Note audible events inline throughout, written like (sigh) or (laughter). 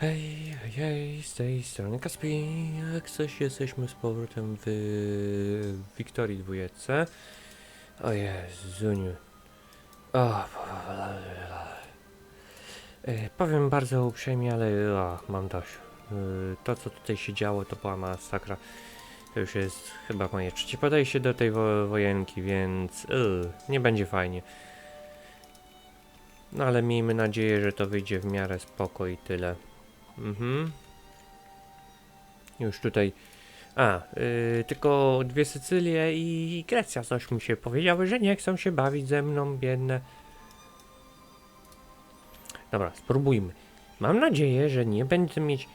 Hej, hej, z tej strony Kaspi. Jak coś jesteśmy z powrotem w Wiktorii dwójce. O Jezuniu. O, e, powiem bardzo uprzejmie, ale o, mam dość. E, To, co tutaj się działo, to była masakra. To już jest chyba moje trzecie podejście do tej wo wojenki, więc e, nie będzie fajnie. No ale miejmy nadzieję, że to wyjdzie w miarę spoko i tyle. Mhm. Już tutaj. A, yy, tylko dwie Sycylie i Grecja coś mi się powiedziały, że nie chcą się bawić ze mną, biedne. Dobra, spróbujmy. Mam nadzieję, że nie będę mieć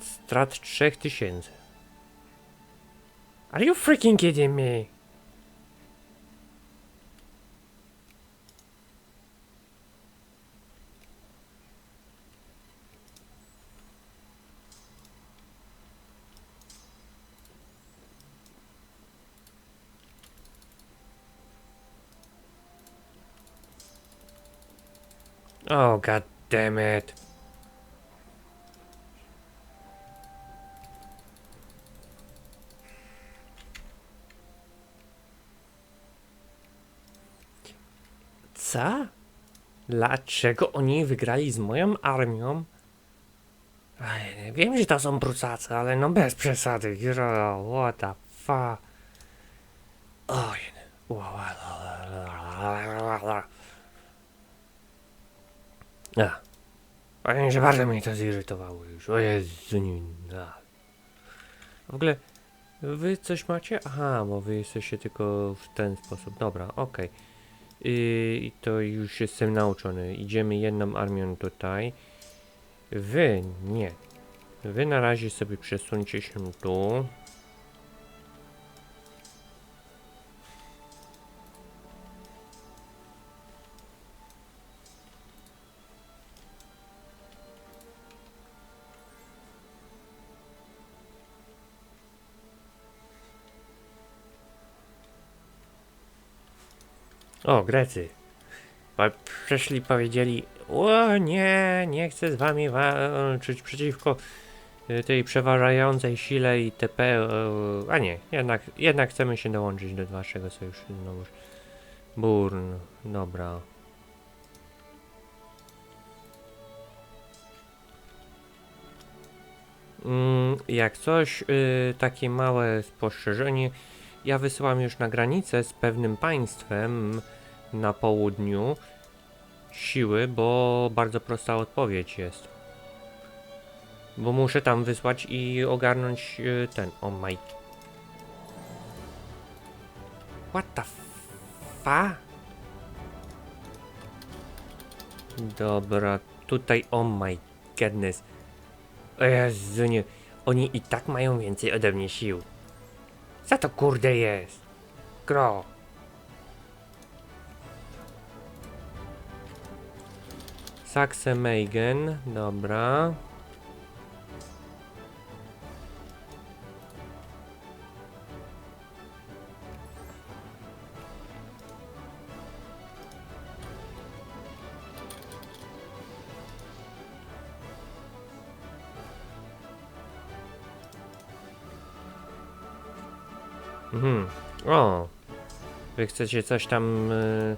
strat 3000. Are you freaking kidding me? Oh, god damn it. Co? Dlaczego oni wygrali z moją armią? Wiem, że to są Prusacy, ale no bez przesady. Gra- What the fuck? Oj. A. Powiem, że bardzo mnie to zirytowało już. O Jezu, nie. A. W ogóle, wy coś macie? Aha, bo wy jesteście tylko w ten sposób. Dobra, okej. I I to już jestem nauczony. Idziemy jedną armią tutaj. Wy, nie. Wy na razie sobie przesuńcie się tu. O, Grecy. Przyszli, powiedzieli, o nie, nie chcę z wami walczyć przeciwko y, tej przeważającej sile i TP. e, A nie, jednak, jednak chcemy się dołączyć do waszego sojuszu. No już. Burn, dobra. Mm, jak coś, y, takie małe spostrzeżenie. Ja wysyłam już na granicę z pewnym państwem na południu siły, bo bardzo prosta odpowiedź jest. Bo muszę tam wysłać i ogarnąć y, ten. Oh my. What the fa? Dobra, tutaj. Oh my goodness. O Jezu, nie. Oni i tak mają więcej ode mnie sił. Co to kurde jest? Gro. Saxe Meigen, dobra. Mhm. O. Wy chcecie coś tam y,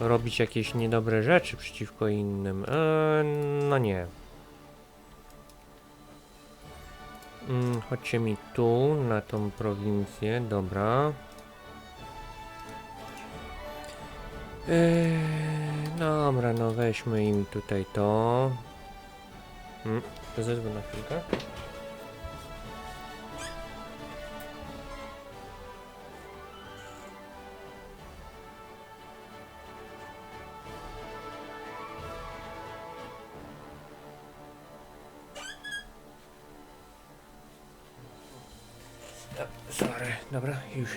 robić jakieś niedobre rzeczy przeciwko innym. E, no nie. Mm, chodźcie mi tu, na tą prowincję, dobra. Eee, dobra, no weźmy im tutaj to. Mm, zezwól na chwilkę.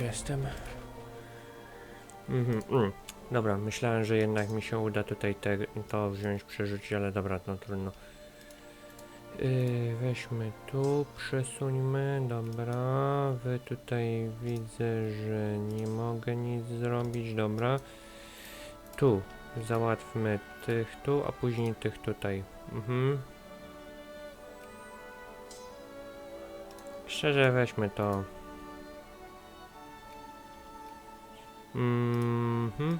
Jestem. Mhm, mm. Dobra, myślałem, że jednak mi się uda tutaj te, to wziąć, przerzucić, ale dobra, no trudno. Yy, weźmy tu, przesuńmy, dobra. Wy tutaj widzę, że nie mogę nic zrobić, dobra. Tu, załatwmy tych tu, a później tych tutaj. Mhm. Szczerze weźmy to. Mhm.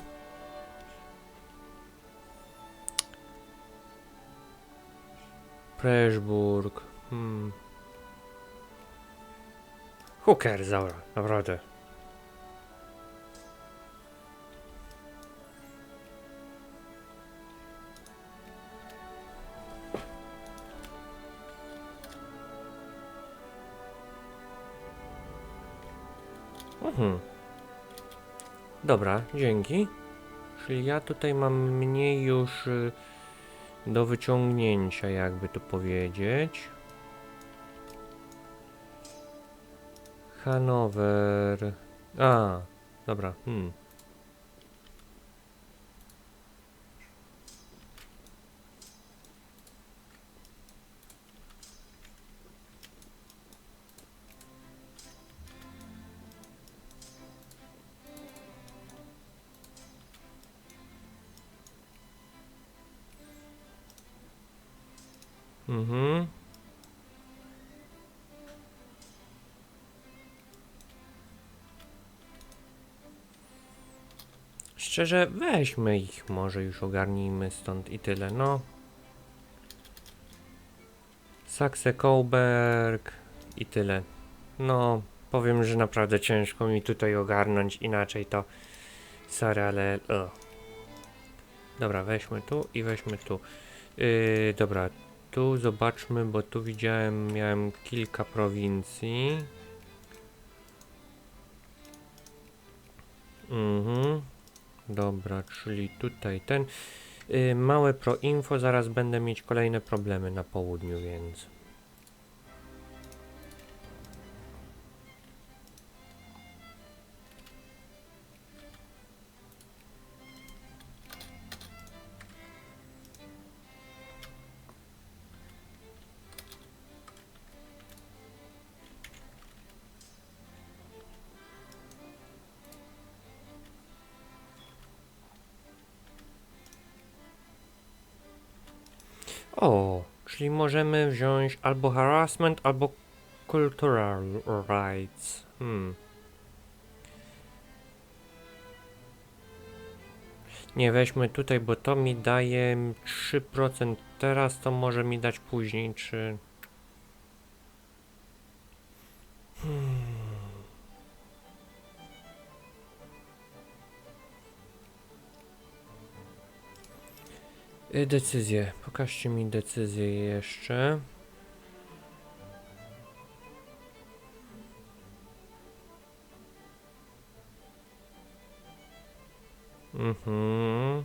Preszburg. Hmm. Hooker, zaura, naprawdę. Mhm. Dobra, dzięki. Czyli ja tutaj mam mniej już y, do wyciągnięcia, jakby to powiedzieć. Hanower. A, dobra. Hmm. Szczerze, weźmy ich, może już ogarnijmy stąd i tyle, no. Saxe Coburg i tyle. No, powiem, że naprawdę ciężko mi tutaj ogarnąć inaczej to. Sorry, ale... Dobra, weźmy tu i weźmy tu. Yy, dobra, tu zobaczmy, bo tu widziałem, miałem kilka prowincji. Mhm. Dobra, czyli tutaj ten. Y, małe proinfo, zaraz będę mieć kolejne problemy na południu, więc. O, czyli możemy wziąć albo harassment, albo cultural rights. Hmm. Nie, weźmy tutaj, bo to mi daje 3% teraz, to może mi dać później, czy... Decyzje. Pokażcie mi decyzję jeszcze. Mhm.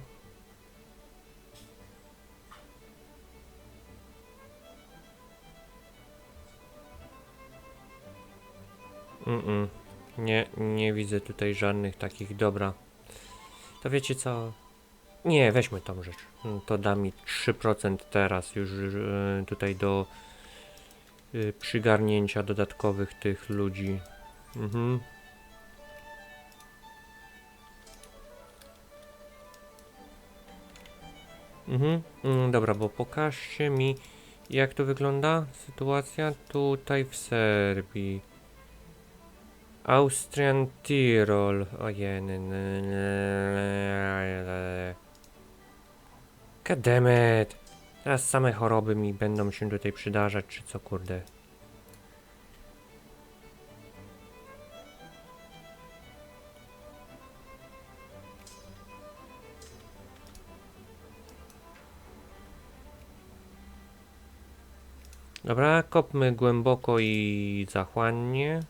Mm-mm. Nie, nie widzę tutaj żadnych takich. Dobra. To wiecie co? Nie, weźmy tą rzecz. Mm, To da mi 3% teraz już e, tutaj do e, przygarnięcia dodatkowych tych ludzi. Mhm. Mhm. Mm, dobra, bo pokażcie mi jak to wygląda sytuacja tutaj w Serbii. Austrian Tirol. Ojej. Kademet. Teraz same choroby mi będą się tutaj przydarzać, czy co kurde. Dobra, kopmy głęboko i zachłannie.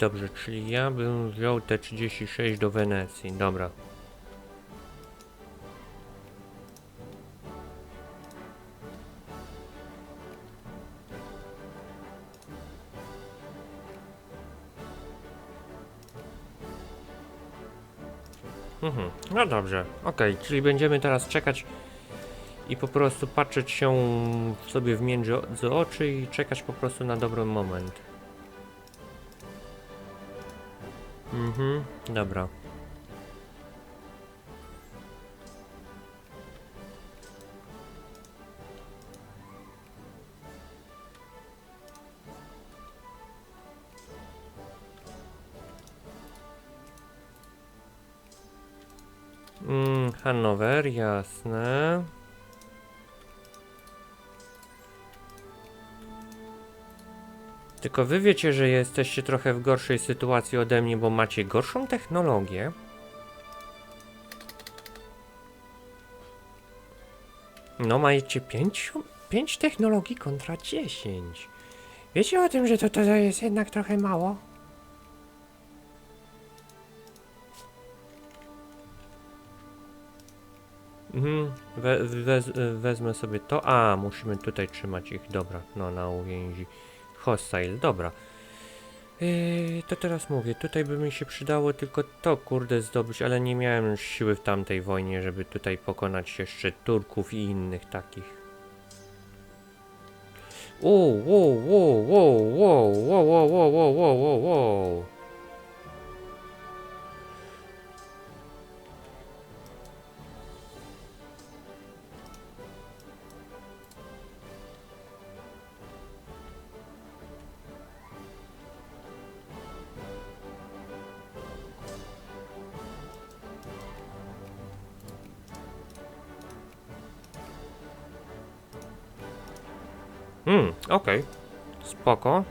Dobrze, czyli ja bym wziął te 36 do Wenecji. Dobra. Mhm. No dobrze, okej, czyli będziemy teraz czekać i po prostu patrzeć się sobie w między oczy i czekać po prostu na dobry moment. Mhm, dobra. Mm, jasne. Tylko wy wiecie, że jesteście trochę w gorszej sytuacji ode mnie, bo macie gorszą technologię. No, macie 5 pięć technologii kontra 10. Wiecie o tym, że to, to jest jednak trochę mało? Mhm, we, wez, wezmę sobie to. A, musimy tutaj trzymać ich. Dobra, no na uwięzi. Hostile, dobra. Yy, to teraz mówię, tutaj by mi się przydało tylko to kurde zdobyć, ale nie miałem już siły w tamtej wojnie, żeby tutaj pokonać jeszcze Turków i innych takich. Wow, wow, wow, wow, wow, wow, wow, wow, wow, wow, wow, Okej, okay. spoko.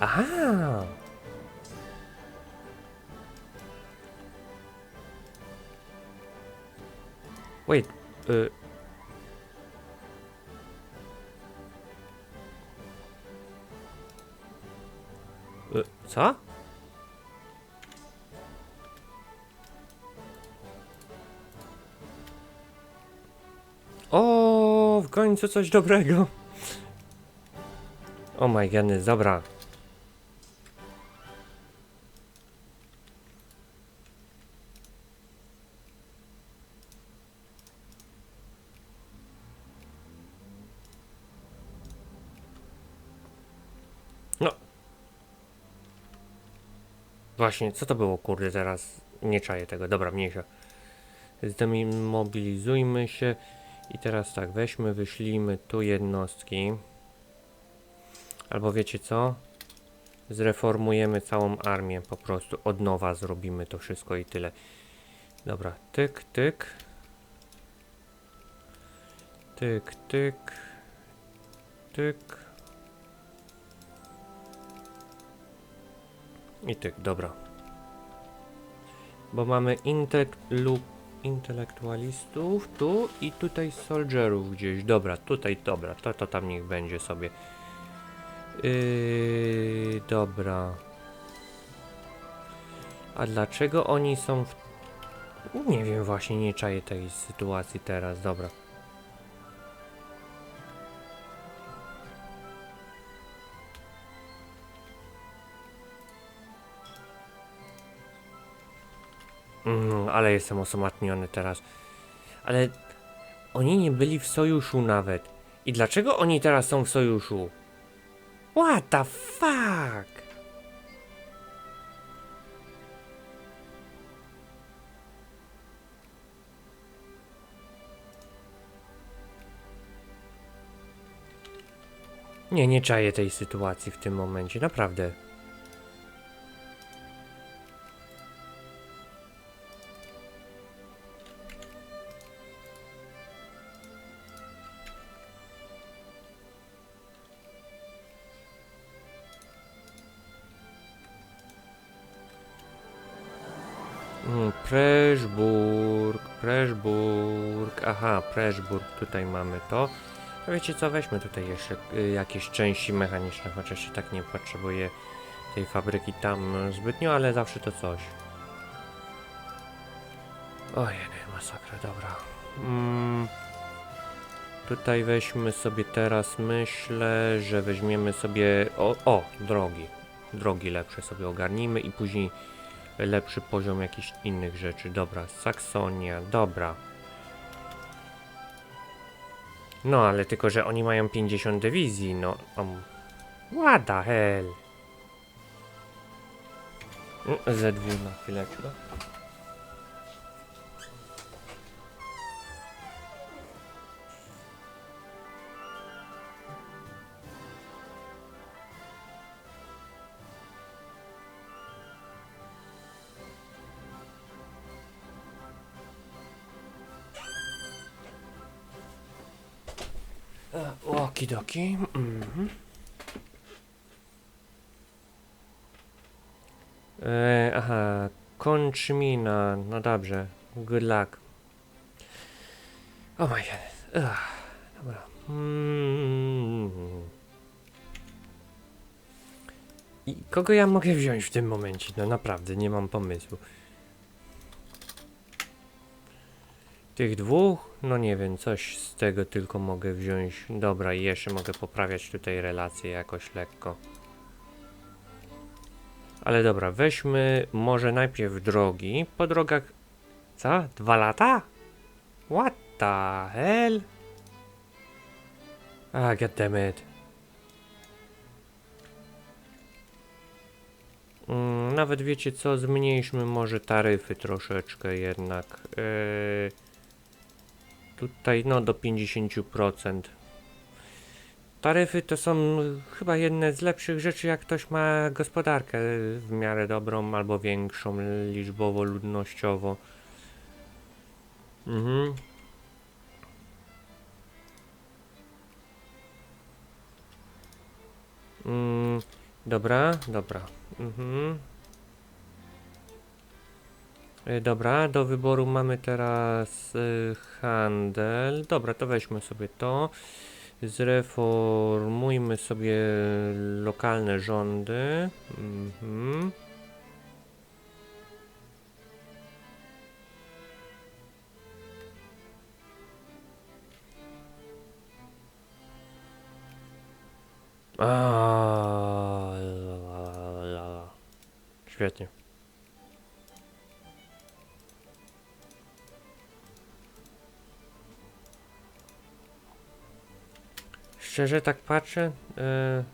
Aha! Wait, y, y- Co? Końcu coś dobrego. O my goodness, dobra. No. Właśnie, co to było, kurde, teraz? Nie czaję tego, dobra, mniejsza. Zdemobilizujmy się. I teraz tak, weźmy, wyślijmy tu jednostki. Albo wiecie co? Zreformujemy całą armię, po prostu od nowa zrobimy to wszystko i tyle. Dobra, tyk, tyk. Tyk, tyk. Tyk. I tyk, dobra. Bo mamy intelekt lub intelektualistów tu i tutaj soldierów gdzieś. Dobra, tutaj, dobra, to, to tam niech będzie sobie. Yy, dobra. A dlaczego oni są w... Nie wiem, właśnie nie czaję tej sytuacji teraz, dobra. Ale jestem osamotniony teraz. Ale oni nie byli w sojuszu nawet. I dlaczego oni teraz są w sojuszu? What the fuck? Nie, nie czaję tej sytuacji w tym momencie, naprawdę. Preszburg, Preszburg, aha, Preszburg, tutaj mamy to. Wiecie co, weźmy tutaj jeszcze y, jakieś części mechaniczne, chociaż się tak nie potrzebuje tej fabryki tam zbytnio, ale zawsze to coś. Ojej, masakra, dobra. Mm, tutaj weźmy sobie teraz, myślę, że weźmiemy sobie, o, o, drogi. drogi lepsze sobie ogarnijmy i później lepszy poziom jakichś innych rzeczy. Dobra, Saksonia, dobra. No, ale tylko, że oni mają 50 dywizji, no. Um, what the hell? Mm, Z2 na chwileczkę. Okidoki. Mhm. E, aha, Konczmina, no dobrze, good luck. Oh my god. Ugh. Dobra. Mm. I kogo ja mogę wziąć w tym momencie? No naprawdę, nie mam pomysłu. Tych dwóch? No nie wiem, coś z tego tylko mogę wziąć. Dobra, i jeszcze mogę poprawiać tutaj relacje jakoś lekko. Ale dobra, weźmy może najpierw drogi. Po drogach... Co? Dwa lata? What the hell? Ah, goddammit. Mm, nawet wiecie co, zmniejszmy może taryfy troszeczkę jednak. Yy, tutaj no do 50%. Taryfy to są chyba jedne z lepszych rzeczy, jak ktoś ma gospodarkę w miarę dobrą albo większą liczbowo, ludnościowo. Mhm. Mm, dobra, dobra. Mhm. E, Dobra, do wyboru mamy teraz y, handel. Dobra, to weźmy sobie to. Zreformujmy sobie lokalne rządy. Mhm. A, la, la, la. Świetnie. Szczerze tak patrzę. Yy...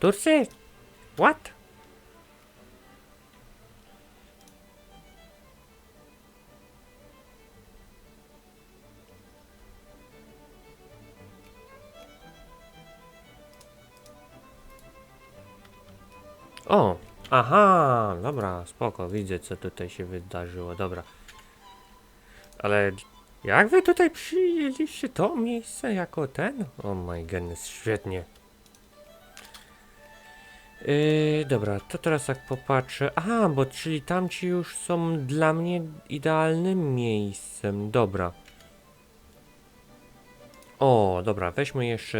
Turcy? What? O, aha, dobra, spoko, widzę co tutaj się wydarzyło, dobra. Ale jak wy tutaj przyjęliście to miejsce jako ten? Oh my goodness, świetnie. Yy, dobra, to teraz tak popatrzę. Aha, bo czyli tamci już są dla mnie idealnym miejscem. Dobra. O, dobra, weźmy jeszcze,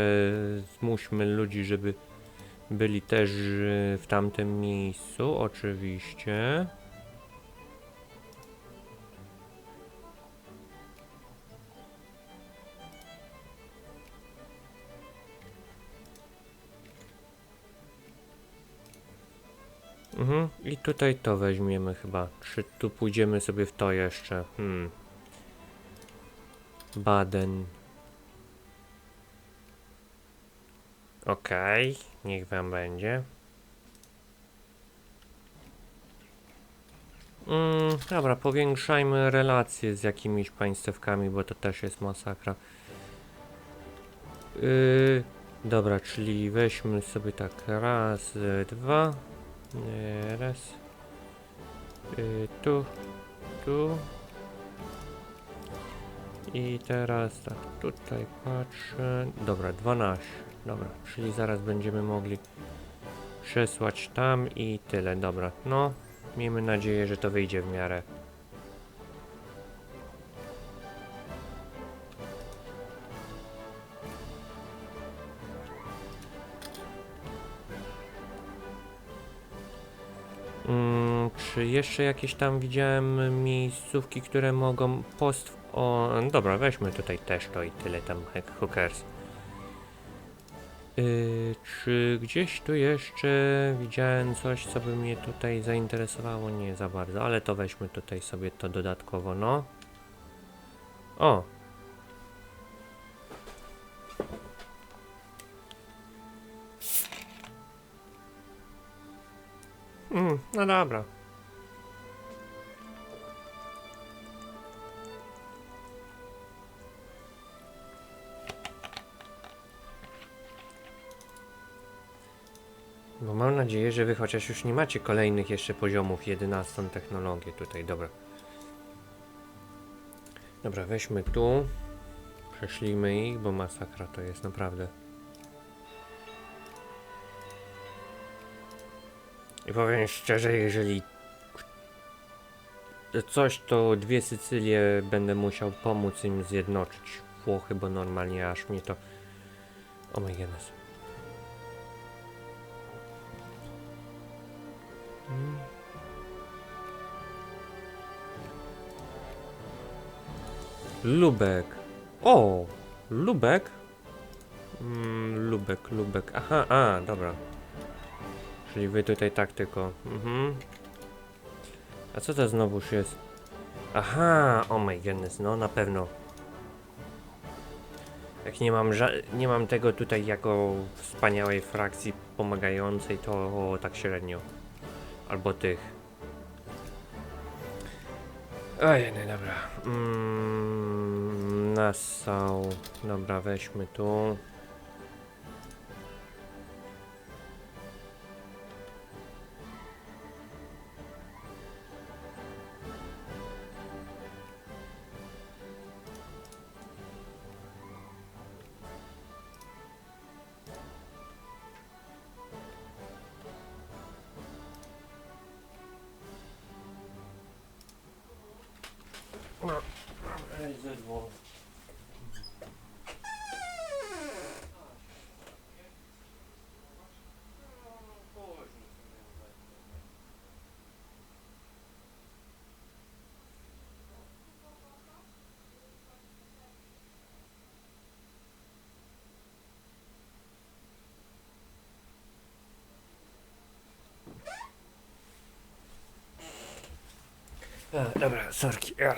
zmuśmy ludzi, żeby byli też yy, w tamtym miejscu, oczywiście. I tutaj to weźmiemy chyba. Czy tu pójdziemy sobie w to jeszcze? Hmm. Baden. Okej, niech wam będzie. Mm, dobra, powiększajmy relacje z jakimiś państewkami, bo to też jest masakra. Yy, dobra, czyli weźmy sobie tak raz, dwa. Nie, raz. Y, tu, tu. I teraz tak, tutaj patrzę. Dobra, 12. Dobra, czyli zaraz będziemy mogli przesłać tam i tyle. Dobra, no. Miejmy nadzieję, że to wyjdzie w miarę. Czy jeszcze jakieś tam widziałem miejscówki, które mogą post... O, dobra, weźmy tutaj też to i tyle tam, hookers. Yy, czy gdzieś tu jeszcze widziałem coś, co by mnie tutaj zainteresowało? Nie za bardzo, ale to weźmy tutaj sobie to dodatkowo, no. O! Mm, no dobra. Bo mam nadzieję, że wy chociaż już nie macie kolejnych jeszcze poziomów 11 technologię tutaj, dobra. Dobra, weźmy tu. Przeszlijmy ich, bo masakra to jest naprawdę. I powiem szczerze, jeżeli coś, to dwie Sycylie będę musiał pomóc im zjednoczyć. Włochy, bo normalnie aż mnie to... Oh my goodness. Lubek. O! Lubek? Mm, Lubek, Lubek. Aha, a, dobra. Czyli wy tutaj tak tylko. Mhm. A co to znowuż jest? Aha, oh my goodness, no na pewno. Jak nie mam, nie mam tego tutaj jako wspaniałej frakcji pomagającej, to tak średnio. Albo tych. Ojej, no dobra. Mm, Nassau. Dobra, weźmy tu. A, dobra, sorki. Ja.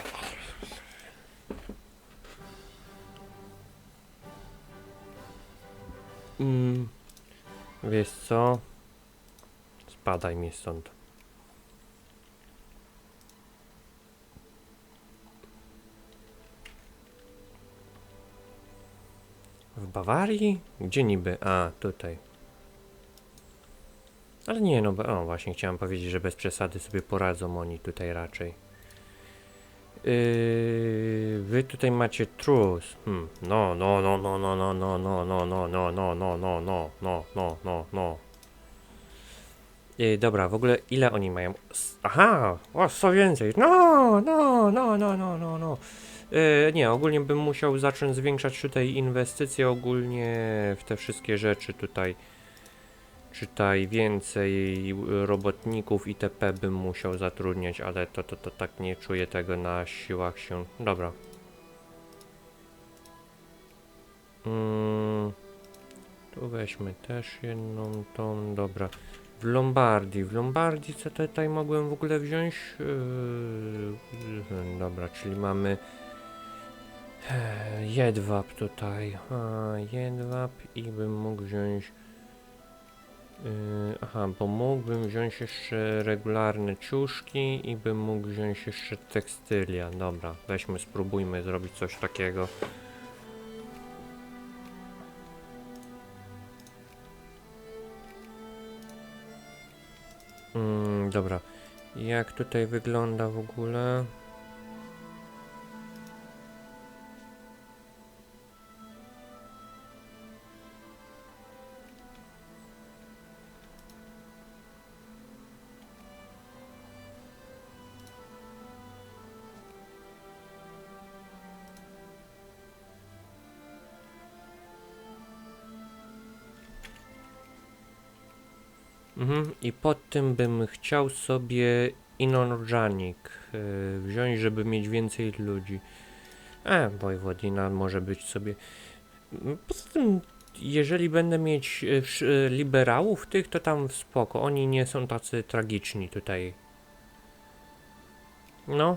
Mm, wiesz co? Spadaj mi stąd. W Bawarii? Gdzie niby? A, tutaj. Ale nie, no, bo, o, właśnie chciałem powiedzieć, że bez przesady sobie poradzą oni tutaj raczej. Yy, wy tutaj macie trus. Hmm. No, no, no, no, no, no, no, no, no, no, no, no, no, no, no, no, no, no, no. Yy, dobra, w ogóle ile oni mają? Aha, o, co więcej. No, no, no, no, no, no, no. Yy, nie, ogólnie bym musiał zacząć zwiększać tutaj inwestycje ogólnie w te wszystkie rzeczy tutaj. Czytaj więcej robotników itp. bym musiał zatrudniać, ale to, to, to tak nie czuję tego na siłach się. Dobra. Mm, tu weźmy też jedną tą, dobra. W Lombardii, w Lombardii co tutaj mogłem w ogóle wziąć? Yy, dobra, czyli mamy e, jedwab tutaj. A, jedwab i bym mógł wziąć Yy, aha, bo mógłbym wziąć jeszcze regularne ciuszki i bym mógł wziąć jeszcze tekstylia. Dobra, weźmy, spróbujmy zrobić coś takiego. Mm, dobra, jak tutaj wygląda w ogóle? I pod tym bym chciał sobie inorganic yy, wziąć, żeby mieć więcej ludzi. E, Wojwodina może być sobie. Poza tym jeżeli będę mieć e, e, liberałów tych, to tam spoko. Oni nie są tacy tragiczni tutaj. No.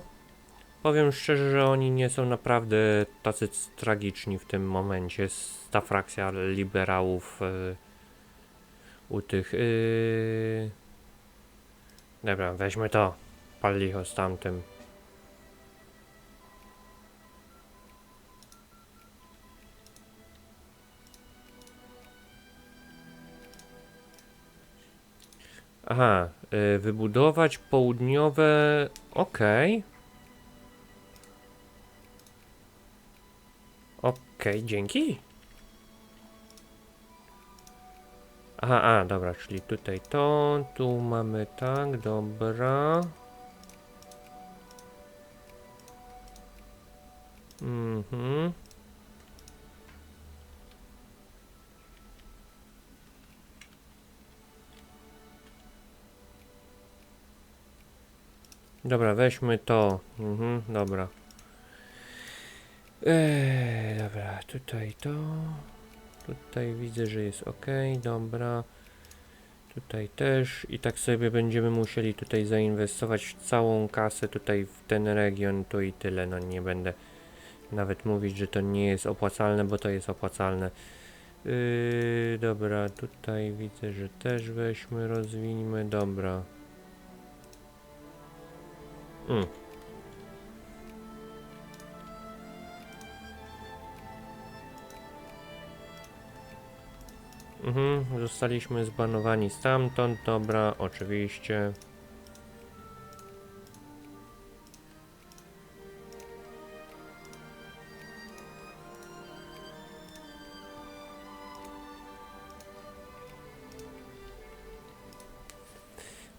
Powiem szczerze, że oni nie są naprawdę tacy tragiczni w tym momencie. Ta frakcja liberałów e, u tych. Yy... Dobra, weźmy to. Pal licho z tamtym. Aha, y, wybudować południowe. Okej. Okej, dzięki. Aha, a, dobra, czyli tutaj to, tu mamy tak, dobra. Mhm. Dobra, weźmy to. Mhm, dobra. Eee, dobra, tutaj to. Tutaj widzę, że jest ok, dobra. Tutaj też i tak sobie będziemy musieli tutaj zainwestować całą kasę tutaj w ten region, to i tyle, no nie będę nawet mówić, że to nie jest opłacalne, bo to jest opłacalne. Yy, dobra, tutaj widzę, że też weźmy, rozwijmy, dobra. Mm. Mhm, zostaliśmy zbanowani stamtąd, dobra, oczywiście.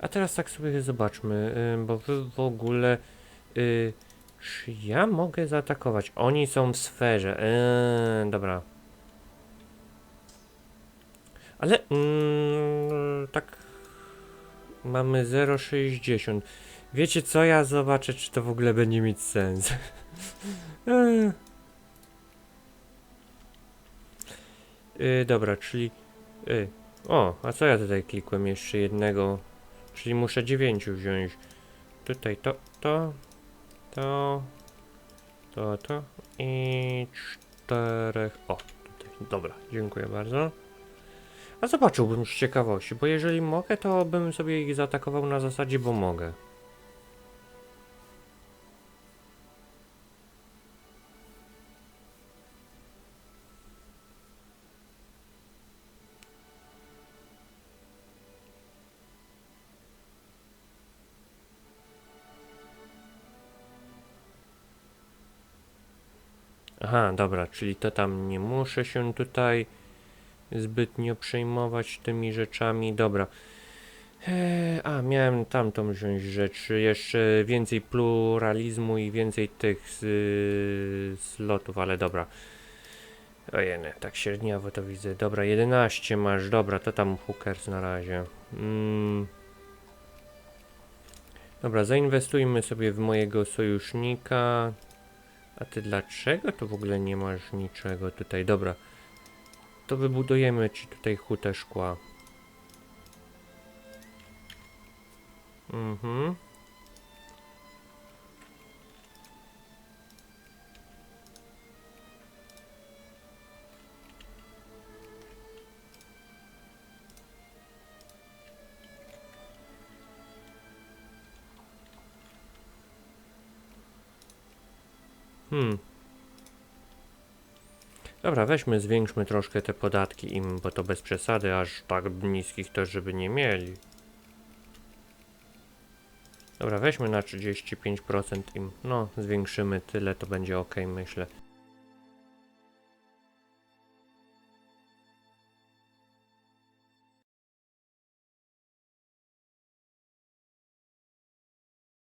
A teraz tak sobie zobaczmy, y, bo wy w ogóle. Y, czy ja mogę zaatakować? Oni są w sferze. Yy, dobra. Ale mm, tak mamy 0,60. Wiecie co? Ja zobaczę, czy to w ogóle będzie mieć sens. Yy, (laughs) dobra, czyli. Yy. O, a co ja tutaj klikłem? Jeszcze jednego. Czyli muszę 9 wziąć. Tutaj to, to, to, to, to i czterech. O, tutaj. Dobra, dziękuję bardzo. A zobaczyłbym z ciekawości, bo jeżeli mogę, to bym sobie ich zaatakował na zasadzie, bo mogę. Aha, dobra, czyli to tam nie muszę się tutaj zbytnio przejmować tymi rzeczami. Dobra. Eee, a, miałem tamtą wziąć rzecz. Jeszcze więcej pluralizmu i więcej tych z, slotów, ale dobra. Ojej, tak średniawo to widzę. Dobra, 11 masz. Dobra, to tam hookers na razie. Mm. Dobra, zainwestujmy sobie w mojego sojusznika. A ty dlaczego to w ogóle nie masz niczego tutaj? Dobra. To wybudujemy ci tutaj hutę szkła. Mhm. Hmm. Dobra, weźmy, zwiększmy troszkę te podatki im, bo to bez przesady, aż tak niskich to żeby nie mieli. Dobra, weźmy na 35% im, no, zwiększymy tyle, to będzie ok, myślę.